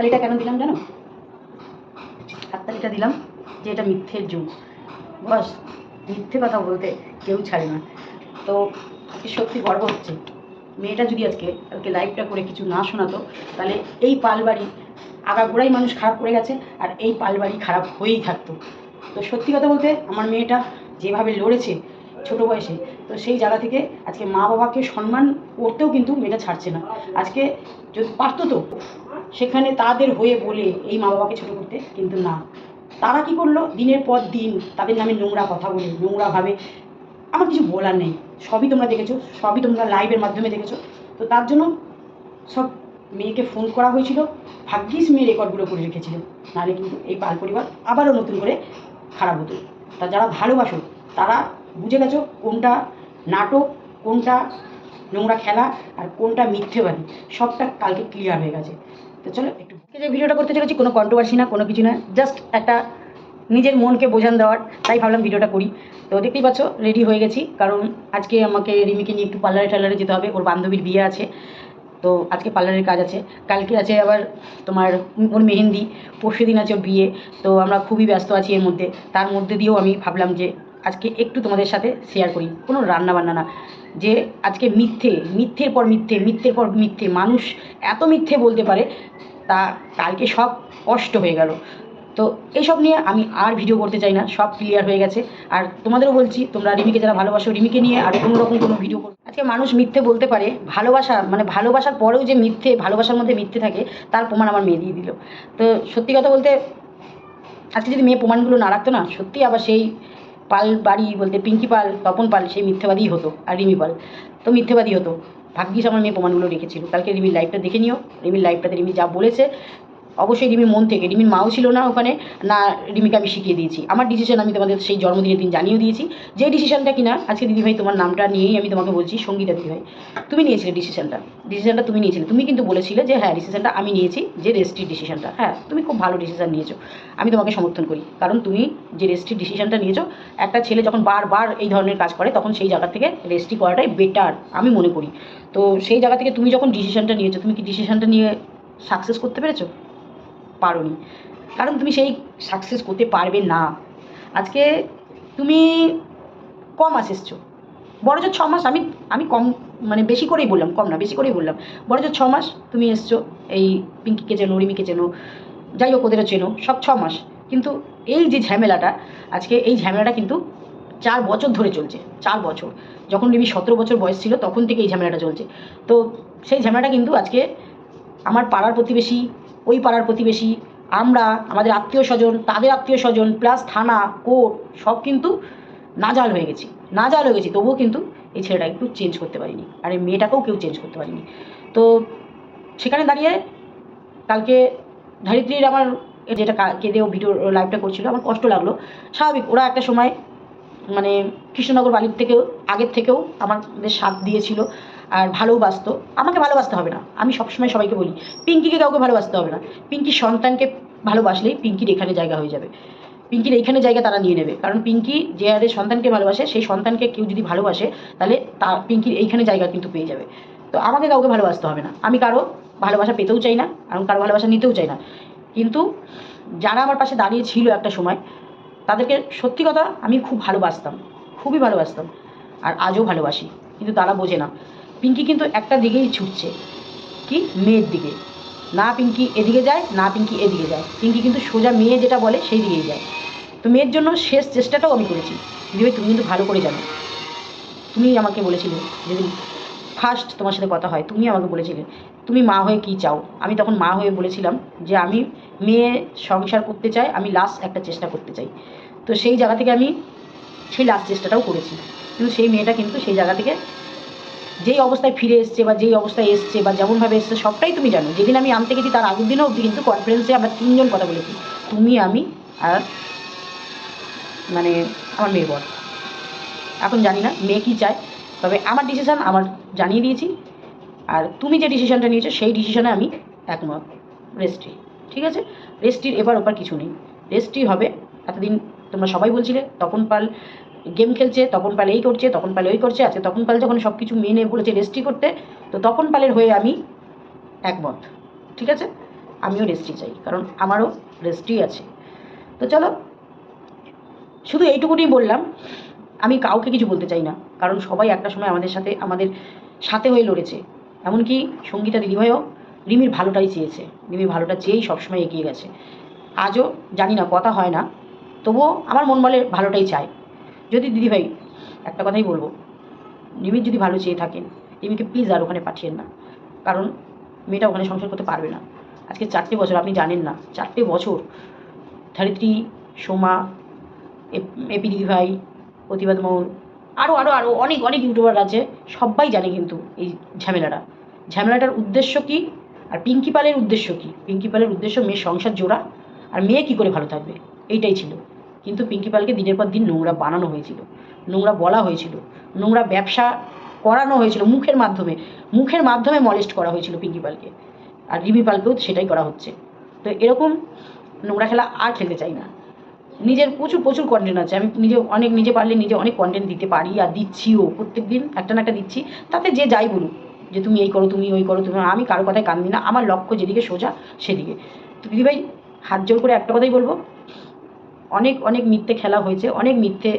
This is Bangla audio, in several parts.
হাততালিটা কেন দিলাম জানো? হাততালিটা দিলাম যে এটা মিথ্যের যুগ। বস, মিথ্যে কথা বলতে কেউ ছাড়ে না। তো সত্যি গর্ব হচ্ছে। মেয়েটা যদি আজকে কালকে লাইভটা করে কিছু না শোনাতো, তাহলে এই পালবাড়ি আগাগোড়াই মানুষ খারাপ করে গেছে আর এই পালবাড়ি খারাপ হয়েই থাকতো। তো সত্যি কথা বলতে আমার মেয়েটা যেভাবে লড়েছে ছোট বয়সে, তো সেই জায়গা থেকে আজকে মা বাবাকে সম্মান করতেও কিন্তু মেয়েটা ছাড়ছে না। আজকে যদি পারতো তো সেখানে তাদের হয়ে বলে এই মা বাবাকে ছোটো করতে, কিন্তু না। তারা কি করল? দিনের পর দিন তাদের নামে নোংরা কথা বলে নোংরাভাবে আমার কিছু বলার নেই। সবই তোমরা দেখেছ, সবই তোমরা লাইভের মাধ্যমে দেখেছ। তো তার জন্য সব মেয়েকে ফোন করা হয়েছিল। ভাগ্যিস মেয়ে রেকর্ডগুলো করে রেখেছিল। নাহলে কিন্তু এই পাল পরিবার আবারও নতুন করে খারাপ হতো। তা যারা ভালোবাসো, তারা বুঝে গেছো কোনটা নাটক, কোনটা নোংরা খেলা, আর কোনটা মিথ্যেবাদী। সবটা কালকে ক্লিয়ার হয়ে গেছে। তো চলো, একটু যে ভিডিওটা করতে চলেছি, কোনো কন্ট্রোভার্সি না, কোনো কিছু না। জাস্ট একটা নিজের মনকে বোঝান দেওয়ার, তাই ভাবলাম ভিডিওটা করি। তো দেখতেই পাচ্ছ রেডি হয়ে গেছি, কারণ আজকে আমাকে রিমিকে নিয়ে একটু পার্লারে টার্লারে যেতে হবে, ওর বান্ধবীর বিয়ে আছে। তো আজকে পার্লারের কাজ আছে। কালকে আছে আবার তোমার ওর মেহেন্দি পরশু দিন আছে ওর বিয়ে। তো আমরা খুবই ব্যস্ত আছি এর মধ্যে। তার মধ্যে দিয়েও আমি ভাবলাম যে আজকে একটু তোমাদের সাথে শেয়ার করি। কোনো রান্না বান্না না। যে আজকে মিথ্যে মিথ্যের পর মিথ্যে মিথ্যের পর মিথ্যে। মানুষ এত মিথ্যে বলতে পারে, তা কালকে সব কষ্ট হয়ে গেল। তো এইসব নিয়ে আমি আর ভিডিও করতে চাই না, সব ক্লিয়ার হয়ে গেছে। আর তোমাদেরও বলছি, তোমরা রিমিকে যারা ভালোবাসো, রিমিকে নিয়ে আর কোনো রকম কোনো ভিডিও করো। আজকে মানুষ মিথ্যে বলতে পারে, ভালোবাসা মানে ভালোবাসার পরেও যে মিথ্যে, ভালোবাসার মধ্যে মিথ্যে থাকে, তার প্রমাণ আমার মেয়ে দিয়ে দিল। তো সত্যি কথা বলতে, আজকে যদি মেয়ে প্রমাণগুলো না রাখতো না, সত্যি আবার সেই পাল বাড়ি বলতে পিঙ্কি পাল, তপন পাল, সেই মিথ্যেবাদী হতো আর রিমি পাল। তো মিথ্যেবাদী হতো। ভাগ্যিস আমার মেয়ে প্রমাণগুলো রেখেছিল। কালকে রিমির লাইভটা দেখে নিও। রিমির লাইভটাতে রিমি যা বলেছে অবশ্যই রিমির মন থেকে, রিমির মাও ছিল না ওখানে, না রিমিকে আমি শিখিয়ে দিয়েছি। আমার ডিসিশন আমি তোমাদের সেই জন্মদিনের দিন জানিয়ে দিয়েছি। যে ডিসিশনটা কিনা, আজকে দিদিভাই তোমার নামটা নিয়েই আমি তোমাকে বলছি, সঙ্গীতা দিদিভাই। তুমি নিয়েছিলে ডিসিশনটা ডিসিশনটা তুমি নিয়েছিলে। তুমি কিন্তু বলেছিলে যে হ্যাঁ ডিসিশনটা আমি নিয়েছি, যে রেস্ট্রির ডিসিশনটা হ্যাঁ তুমি খুব ভালো ডিসিশন নিয়েছো। আমি তোমাকে সমর্থন করি। কারণ তুমি যে রেস্ট্রির ডিসিশনটা নিয়েছো, একটা ছেলে যখন বারবার এই ধরনের কাজ করে, তখন সেই জায়গা থেকে রেস্ট্রি করাটাই বেটার আমি মনে করি। তো সেই জায়গা থেকে তুমি যখন ডিসিশনটা নিয়েছো, তুমি কি ডিসিশনটা নিয়ে সাকসেস করতে পেরেছ? পারোনি। কারণ তুমি সেই সাকসেস করতে পারবে না। আজকে তুমি কম মাস এসছো। বড় জোর ছ মাস আমি আমি কম মানে বেশি করেই বললাম, কম না, বেশি করেই বললাম। বড় জোর ছ মাস তুমি এসছো, এই পিঙ্কিকে চেনো, রিমিকে চেনো, যাই হোক ওদেরও চেনো, সব ছ মাস। কিন্তু এই যে ঝামেলাটা, আজকে এই ঝামেলাটা কিন্তু চার বছর ধরে চলছে, চার বছর। যখন রিমি সতেরো বছর বয়স ছিল, তখন থেকে এই ঝামেলাটা চলছে। তো সেই ঝামেলাটা কিন্তু আজকে আমার পাড়ার প্রতিবেশী ওই পাড়ার প্রতিবেশী, আমরা, আমাদের আত্মীয় স্বজন, তাদের আত্মীয় স্বজন প্লাস থানা কোর্ট সব কিন্তু নাজাল হয়ে গেছি। নাজাল হয়ে গেছি, তবুও কিন্তু এই ছেলেটা একটু চেঞ্জ করতে পারিনি। আর এই মেয়েটাকেও কেউ চেঞ্জ করতে পারিনি। তো সেখানে দাঁড়িয়ে কালকে ধরিত্রীর আমার যেটা কেঁদেও ভিডিও লাইভটা করছিল, আমার কষ্ট লাগল। স্বাভাবিক, ওরা একটা সময় মানে কৃষ্ণনগর বালির থেকেও, আগের থেকেও আমাদের সাথ দিয়েছিল। আর ভালোবাসতো, আমাকে ভালোবাসতে হবে না। আমি সবসময় সবাইকে বলি, পিঙ্কিকে কাউকে ভালোবাসতে হবে না। পিঙ্কির সন্তানকে ভালোবাসলেই পিঙ্কির এখানে জায়গা হয়ে যাবে। পিঙ্কির এইখানে জায়গা তারা নিয়ে নেবে। কারণ পিঙ্কি যে হারে সন্তানকে ভালোবাসে, সেই সন্তানকে কেউ যদি ভালোবাসে, তাহলে তা পিঙ্কির এইখানে জায়গা কিন্তু পেয়ে যাবে। তো আমাকে কাউকে ভালোবাসতে হবে না। আমি কারও ভালোবাসা পেতেও চাই না আমি কারও ভালোবাসা নিতেও চাই না। কিন্তু যারা আমার পাশে দাঁড়িয়ে ছিল একটা সময়, তাদেরকে সত্যি কথা আমি খুব ভালোবাসতাম, খুবই ভালোবাসতাম। আর আজও ভালোবাসি। কিন্তু তারা বোঝে না। পিঙ্কি কিন্তু একটা দিকেই ছুটছে। কি? মেয়ের দিকে। না পিঙ্কি এদিকে যায়, না পিঙ্কি এদিকে যায়। পিঙ্কি কিন্তু সোজা মেয়ে যেটা বলে সেই দিকেই যায়। তো মেয়ের জন্য শেষ চেষ্টাটাও আমি করেছি। দিদিভাই তুমি কিন্তু ভালো করে জানো। তুমি আমাকে বলেছিলে যেদিন ফার্স্ট তোমার সাথে কথা হয় তুমি আমাকে বলেছিলে, তুমি মা হয়ে কী চাও? আমি তখন মা হয়ে বলেছিলাম যে আমি মেয়ে সংসার করতে চাই, আমি লাস্ট একটা চেষ্টা করতে চাই। তো সেই জায়গা থেকে আমি সেই লাস্ট চেষ্টাটাও করেছি। কিন্তু সেই মেয়েটা কিন্তু সেই জায়গা থেকে যেই অবস্থায় ফিরে এসছে বা যেই অবস্থায় এসছে বা যেমনভাবে এসছে, সবটাই তুমি জানো। যেদিন আমি আনতে গেছি তার আগের দিনও অবধি কিন্তু কনফারেন্সে আমরা তিনজন কথা বলেছি। তুমি, আমি আর মানে আমার মেয়ে বর। এখন জানি না, মেয়ে কী চায়। তবে আমার ডিসিশান আমার জানিয়ে দিয়েছি। আর তুমি যে ডিসিশনটা নিয়েছো, সেই ডিসিশনে আমি একমত। রেস্ট্রি ঠিক আছে? রেস্ট্রির এবার ওপার কিছু নেই। রেস্ট্রি হবে, এতদিন তোমরা সবাই বলছিলে, তপন পাল গেম খেলছে, তপন পাল এই করছে, তপন পাল ওই করছে আজকে তপন পাল যখন সব কিছু মেনে বলেছে রেস্ট্রি করতে, তো তপন পালের হয়ে আমি একমত, ঠিক আছে? আমিও রেস্ট্রি চাই, কারণ আমারও রেস্ট্রি আছে। তো চলো, শুধু এইটুকুনি বললাম, আমি কাউকে কিছু বলতে চাই না, কারণ সবাই একটা সময় আমাদের সাথে আমাদের সাথে হয়ে লড়েছে। এমনকি সঙ্গীতা দিদিভাইও রিমির ভালোটাই চেয়েছে, রিমির ভালোটা চেয়েই সবসময় এগিয়ে গেছে। আজও জানি না, কথা হয় না, তবুও আমার মন বলে ভালোটাই চায়। যদি দিদিভাই একটা কথাই বলব রিমির যদি ভালো চেয়ে থাকেন রিমিকে প্লিজ আর ওখানে পাঠিয়েন না। কারণ মেয়েটা ওখানে সংসার করতে পারবে না। আজকে চারটে বছর আপনি জানেন না, চারটে বছর ধরিত্রী, সোমা এপ- দিদিভাই প্রতিবাদ মৌল আরও আরও আরও অনেক অনেক ইউটিউবার আছে, সবাই জানে কিন্তু এই ঝামেলাটা। ঝামেলাটার উদ্দেশ্য কী আর পিঙ্কি পালের উদ্দেশ্য কী? পিঙ্কি পালের উদ্দেশ্য মেয়ের সংসার জোড়া আর মেয়ে কী করে ভালো থাকবে? এইটাই ছিল। কিন্তু পিঙ্কি পালকে দিনের পর দিন নোংরা বানানো হয়েছিল। নোংরা বলা হয়েছিল। নোংরা ব্যবসা করানো হয়েছিল মুখের মাধ্যমে। মুখের মাধ্যমে মলেস্ট করা হয়েছিল পিঙ্কি পালকে। আর রিমি পালকেও সেটাই করা হচ্ছে। তো এরকম নোংরা খেলা আর খেলতে চাই না। নিজের প্রচুর প্রচুর কন্টেন্ট আছে। আমি নিজে অনেক, নিজে পারলে নিজে অনেক কন্টেন্ট দিতে পারি আর দিচ্ছিও। প্রত্যেক দিন একটা না একটা দিচ্ছি। তাতে যে যাই বলুক, যে তুমি এই করো, তুমি ওই করো, তুমি আমি কারও কথায় কান দিই না। আমার লক্ষ্য যেদিকে সোজা, সেদিকে। তো দিদিভাই, হাত জোর করে একটা কথাই বলব। অনেক অনেক মিথ্যে খেলা হয়েছে, অনেক মিথ্যে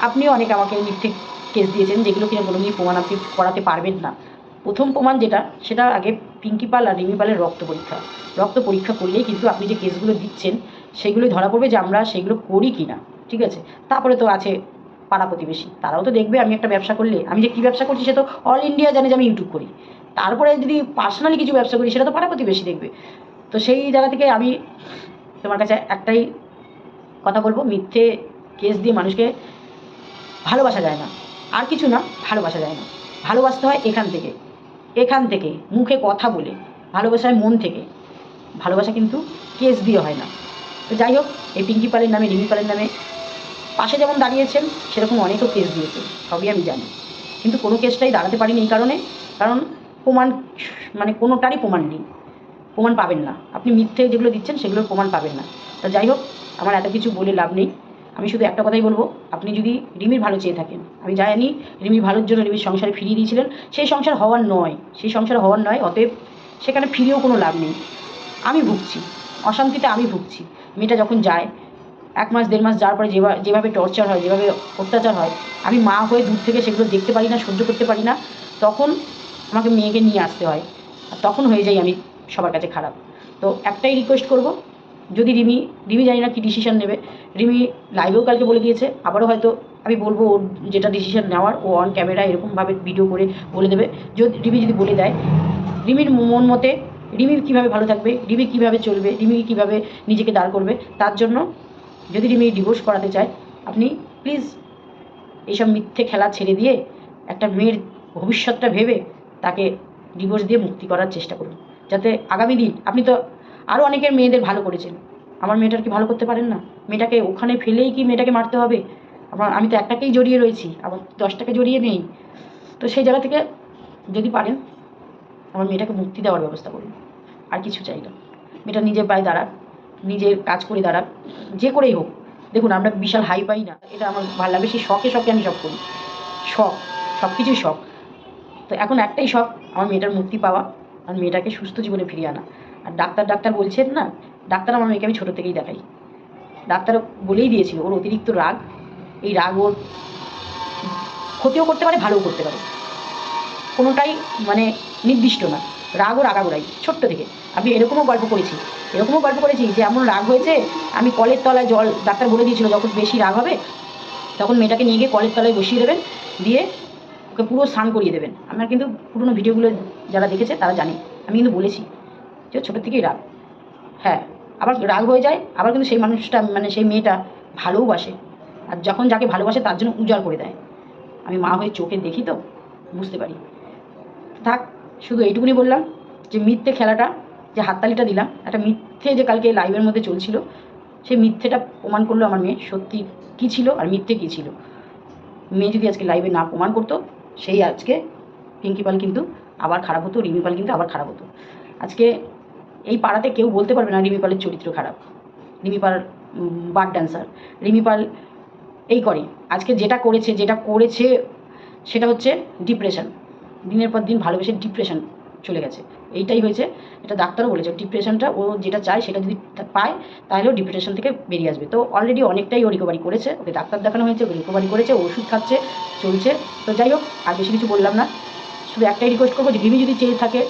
আপনি অনেক আমাকে মিথ্যে কেস দিয়েছেন যেগুলো কিনা কোনো নিয়ে প্রমাণ আপনি করাতে পারবেন না। প্রথম প্রমাণ যেটা, সেটা আগে পিঙ্কি পাল আর রিমি পালের রক্ত পরীক্ষা। রক্ত পরীক্ষা করলেই কিন্তু আপনি যে কেসগুলো দিচ্ছেন, সেগুলোই ধরা পড়বে যে আমরা সেগুলো করি কি না ঠিক আছে? তারপরে তো আছে পাড়া প্রতিবেশী, তারাও তো দেখবে আমি একটা ব্যবসা করলে, আমি যে কী ব্যবসা করছি সে তো অল ইন্ডিয়া জানে যে আমি ইউটিউব করি। তারপরে যদি পার্সোনালি কিছু ব্যবসা করি, সেটা তো পাড়া প্রতিবেশী দেখবে। তো সেই জায়গা থেকে আমি তোমার কাছে একটাই কথা বলব, মিথ্যে কেস দিয়ে মানুষকে ভালোবাসা যায় না। আর কিছু না, ভালোবাসা যায় না। ভালোবাসতে হয় এখান থেকে। এখান থেকে, মুখে কথা বলে ভালোবাসা হয় মন থেকে। ভালোবাসা কিন্তু কেস দিয়ে হয় না। তো যাই হোক, এই পিঙ্কি পালের নামে রিমি পালের নামে পাশে যেমন দাঁড়িয়েছেন, সেরকম অনেকও কেস দিয়েছে, সবই আমি জানি। কিন্তু কোনো কেসটাই দাঁড়াতে পারিনি এই কারণে, কারণ প্রমাণ মানে কোনোটারই প্রমাণ নেই। প্রমাণ পাবেন না। আপনি মিথ্যে যেগুলো দিচ্ছেন, সেগুলোর প্রমাণ পাবেন না। তো যাই হোক, আমার এত কিছু বলে লাভ নেই। আমি শুধু একটা কথাই বলব, আপনি যদি রিমির ভালো চেয়ে থাকেন, আমি জানি রিমির ভালোর জন্য রিমির সংসারে ফিরিয়ে দিয়েছিলেন, সেই সংসার হওয়ার নয়, সেই সংসার হওয়ার নয়, অতএব সেখানে ফিরেও কোনো লাভ নেই। আমি ভুগছি, অশান্তিতে আমি ভুগছি। মেয়েটা যখন যায়, এক মাস, দেড় মাস যাওয়ার পরে যেভাবে যেভাবে টর্চার হয়, যেভাবে অত্যাচার হয়, আমি মা হয়ে দূর থেকে সেগুলো দেখতে পারি না, সহ্য করতে পারি না, তখন আমাকে মেয়েকে নিয়ে আসতে হয়। তখন হয়ে যাই আমি সবার কাছে খারাপ। তো একটাই রিকোয়েস্ট করব, যদি রিমি রিমি জানি না কী ডিসিশন নেবে, রিমি লাইভেও কালকে বলে দিয়েছে, আবারও হয়তো আমি বলব ওর যেটা ডিসিশন নেওয়ার, ও অন ক্যামেরা এরকমভাবে ভিডিও করে বলে দেবে। যদি রিমি যদি বলে দেয়, রিমির মন মতে রিমি কীভাবে ভালো থাকবে, রিমি কীভাবে চলবে, রিমি কীভাবে নিজেকে দাঁড় করবে, তার জন্য যদি রিমি ডিভোর্স করাতে চায়, আপনি প্লিজ এইসব মিথ্যে খেলা ছেড়ে দিয়ে একটা মেয়ের ভবিষ্যৎটা ভেবে তাকে ডিভোর্স দিয়ে মুক্তি করার চেষ্টা করুন। যাতে আগামী দিন, আপনি তো আরও অনেকের মেয়েদের ভালো করেছেন। আমার মেয়েটার কি ভালো করতে পারেন না? মেয়েটাকে ওখানে ফেলেই কি মেয়েটাকে মারতে হবে? আমার, আমি তো একটাকেই জড়িয়ে রয়েছি আবার দশটাকে জড়িয়ে নেই। তো সেই জায়গা থেকে যদি পারেন, আমার মেয়েটাকে মুক্তি দেওয়ার ব্যবস্থা করুন। আর কিছু চাই না। মেয়েটা নিজের পায়ে দাঁড়াক, নিজের কাজ করে দাঁড়াক, যে করেই হোক। দেখুন, আমরা বিশাল হাই পাই না। এটা আমার ভালো লাগে সেই শখে শখে আমি সব করি। শখ সব কিছুই শখ। তো এখন একটাই শখ, আমার মেয়েটার মুক্তি পাওয়া। আর মেয়েটাকে সুস্থ জীবনে ফিরিয়ে আনা। আর ডাক্তার ডাক্তার বলছেন না, ডাক্তার আমার মেয়েকে আমি ছোটো থেকেই দেখাই। ডাক্তার বলেই দিয়েছিল, ওর অতিরিক্ত রাগ, এই রাগ ওর ক্ষতিও করতে পারে, ভালোও করতে পারে। কোনোটাই মানে নির্দিষ্ট না। রাগ ও রাগাগোড়াই, ছোট্ট থেকে। আমি এরকমও গল্প করেছি, এরকমও গল্প করেছি যে এমন রাগ হয়েছে, আমি কলের তলায় জল, ডাক্তার বলে দিয়েছিল, যখন বেশি রাগ হবে, তখন মেয়েটাকে নিয়ে গিয়ে কলের তলায় বসিয়ে দেবেন, দিয়ে ওকে পুরো স্নান করিয়ে দেবেন। আমার কিন্তু পুরোনো ভিডিওগুলো যারা দেখেছে তারা জানে। আমি কিন্তু বলেছি যে ছোটোর থেকেই রাগ। হ্যাঁ আবার রাগ হয়ে যায়, আবার কিন্তু সেই মানুষটা মানে সেই মেয়েটা ভালোবাসে। আর যখন যাকে ভালোবাসে তার জন্য উজাড় করে দেয়। আমি মা হয়ে চোখে দেখি তো, বুঝতে পারি। থাক, শুধু এইটুকুনি বললাম যে মিথ্যে খেলাটা, যে হাততালিটা দিলাম, একটা মিথ্যে যে কালকে লাইভের মধ্যে চলছিল, সেই মিথ্যেটা প্রমাণ করল আমার মেয়ে সত্যি কী ছিল আর মিথ্যে কী ছিল। মেয়ে যদি আজকে লাইভে না প্রমাণ করতো সেই আজকে পিঙ্কি পাল কিন্তু আবার খারাপ হতো, রিমি পাল কিন্তু আবার খারাপ হতো। আজকে এই পাড়াতে কেউ বলতে পারবে না রিমি পালের চরিত্র খারাপ। Rimi Pal bar dancer. Rimi Pal এই করে। আজকে যেটা করেছে যেটা করেছে সেটা হচ্ছে ডিপ্রেশন। দিনের পর দিন ভালোবেসে ডিপ্রেশন চলে গেছে। এইটাই হয়েছে। এটা ডাক্তারও বলেছে, ডিপ্রেশনটা ও যেটা চায় সেটা যদি পায় তাহলে ও ডিপ্রেশন থেকে বেরিয়ে আসবে। তো অলরেডি অনেকটাই ও রিকভারি করেছে, ওকে ডাক্তার দেখানো হয়েছে, ওকে রিকভারি করেছে ওষুধ খাচ্ছে, চলছে। তো যাই হোক, আর বেশি কিছু বললাম না। শুধু একটাই রিকোয়েস্ট করব যে রিমি যদি চেয়ে থাকে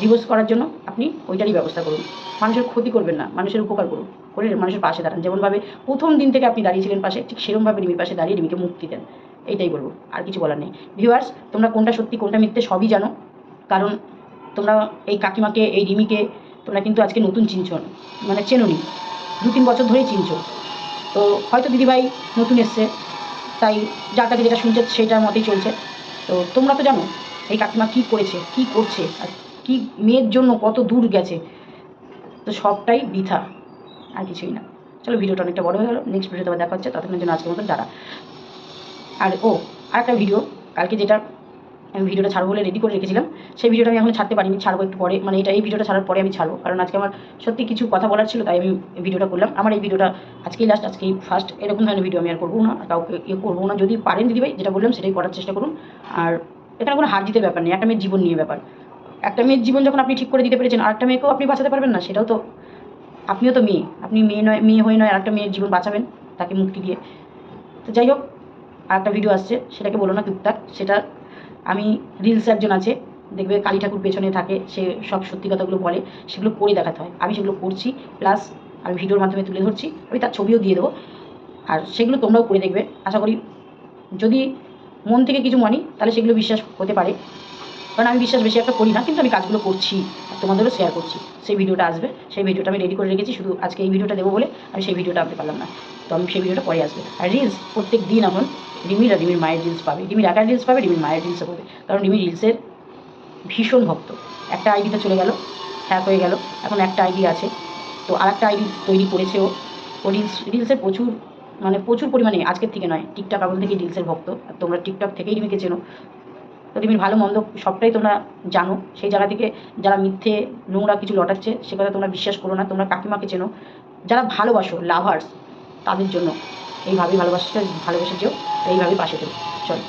ডিভোর্স করার জন্য, আপনি ওইটারই ব্যবস্থা করুন। মানুষের ক্ষতি করবেন না, মানুষের উপকার করুন। করে মানুষের পাশে দাঁড়ান। যেমনভাবে প্রথম দিন থেকে আপনি দাঁড়িয়েছিলেন পাশে, ঠিক সেরকমভাবে রিমির পাশে দাঁড়িয়ে রিমিকে মুক্তি দেন। এইটাই বলব, আর কিছু বলার নেই। ভিউয়ার্স তোমরা কোনটা সত্যি, কোনটা মিথ্যে সবই জানো। কারণ তোমরা এই কাকিমাকে, এই রিমিকে, তোমরা কিন্তু আজকে নতুন চিনছো না। মানে চেনোনি। দু তিন বছর ধরেই চিনছো। তো হয়তো দিদিভাই নতুন এসছে, তাই যার কাছে যেটা শুনছে সেটার মতেই চলছে। তো তোমরা তো জানো, এই কাকিমা কী করেছে, কী করছে, আর কী মেয়ের জন্য কত দূর গেছে। তো সবটাই বৃথা, আর কিছুই না। চলো ভিডিওটা অনেকটা বড় হয়ে গেলো। নেক্সট ভিডিওতে আবার দেখা হচ্ছে। ততক্ষণের জন্য আজকের মতন টাটা। আর ও, আরেকটা ভিডিও কালকে যেটা আমি ভিডিওটা ছাড়বো বলে রেডি করে রেখেছিলাম। সেই ভিডিওটা আমি এখন ছাড়তে পারিনি, ছাড়বো একটু পরে। মানে এটা এই ভিডিওটা ছাড়ার পরে আমি ছাড়বো। কারণ আজকে আমার সত্যি কিছু কথা বলার ছিল, তাই আমি ভিডিওটা করলাম। আমার এই ভিডিওটা আজকেই লাস্ট আজকেই ফার্স্ট এরকম ধরনের ভিডিও আমি আর করব না, কাউকে ইয়ে করব না। যদি পারেন দিদিভাই, যেটা বললাম সেটাই করার চেষ্টা করুন। আর এখানে কোনো হার জিতের ব্যাপার নেই, একটা মেয়ের জীবন নিয়ে ব্যাপার। একটা মেয়ের জীবন যখন আপনি ঠিক করে দিতে পেরেছেন আর একটা মেয়েকেও আপনি বাঁচাতে পারবেন না, সেটাও তো আপনিও তো মেয়ে। আপনি মেয়ে নয়, মেয়ে হয়ে নয় আর একটা মেয়ের জীবন বাঁচাবেন তাকে মুক্তি দিয়ে। তো যাই হোক আর একটা ভিডিও আসছে, সেটাকে বলো না টুকটাক। সেটা আমি রিলস একজন আছে, দেখবে কালী ঠাকুর পেছনে থাকে, সে সব সত্যি কথাগুলো বলে, সেগুলো করে দেখাতে হয়। আমি সেগুলো করছি প্লাস আমি ভিডিওর মাধ্যমে তুলে ধরছি, আমি তার ছবিও দিয়ে দেবো। আর সেগুলো তোমরাও করে দেখবে। আশা করি যদি মন থেকে কিছু মানি, তাহলে সেগুলো বিশ্বাস হতে পারে। কারণ আমি বিশ্বাস বেশি একটা করি না, কিন্তু আমি কাজগুলো করছি, তোমাদেরও শেয়ার করছি। সেই ভিডিওটা আসবে, সেই ভিডিওটা আমি রেডি করে রেখেছি, শুধু আজকে এই ভিডিওটা দেবো বলে আমি সেই ভিডিওটা আনতে পারলাম না। তো আমি সেই ভিডিওটা পরে আসবে। আর রিলস প্রত্যেক দিন এখন রিমির আর রিমির মায়ের রিলস পাবে। রিমির একার রিলস পাবে, রিমির মায়ের রিলসও পাবে। কারণ রিমি রিলসের ভীষণ ভক্ত। একটা আইডিতে চলে গেল হ্যাক হয়ে গেল, এখন একটা আইডি আছে। তো আর একটা আইডি তৈরি করেছে ও। ও রিলস রিলসের প্রচুর মানে প্রচুর পরিমাণে, আজকের থেকে নয় টিকটক আমল থেকে রিলসের ভক্ত। আর তোমরা টিকটক থেকেই রিমিকে চেনো। রিমির ভালো মন্দ সবটাই তোমরা জানো। সেই জায়গা থেকে যারা মিথ্যে, নোংরা কিছু লটাচ্ছে, সে কথা তোমরা বিশ্বাস করো না। তোমরা কাকিমাকে চেনো। যারা ভালোবাসো লাভার্স তাদের জন্য এইভাবেই ভালোবাসতে ভালোবেসে যেও এইভাবেই পাশে থেকো চলো।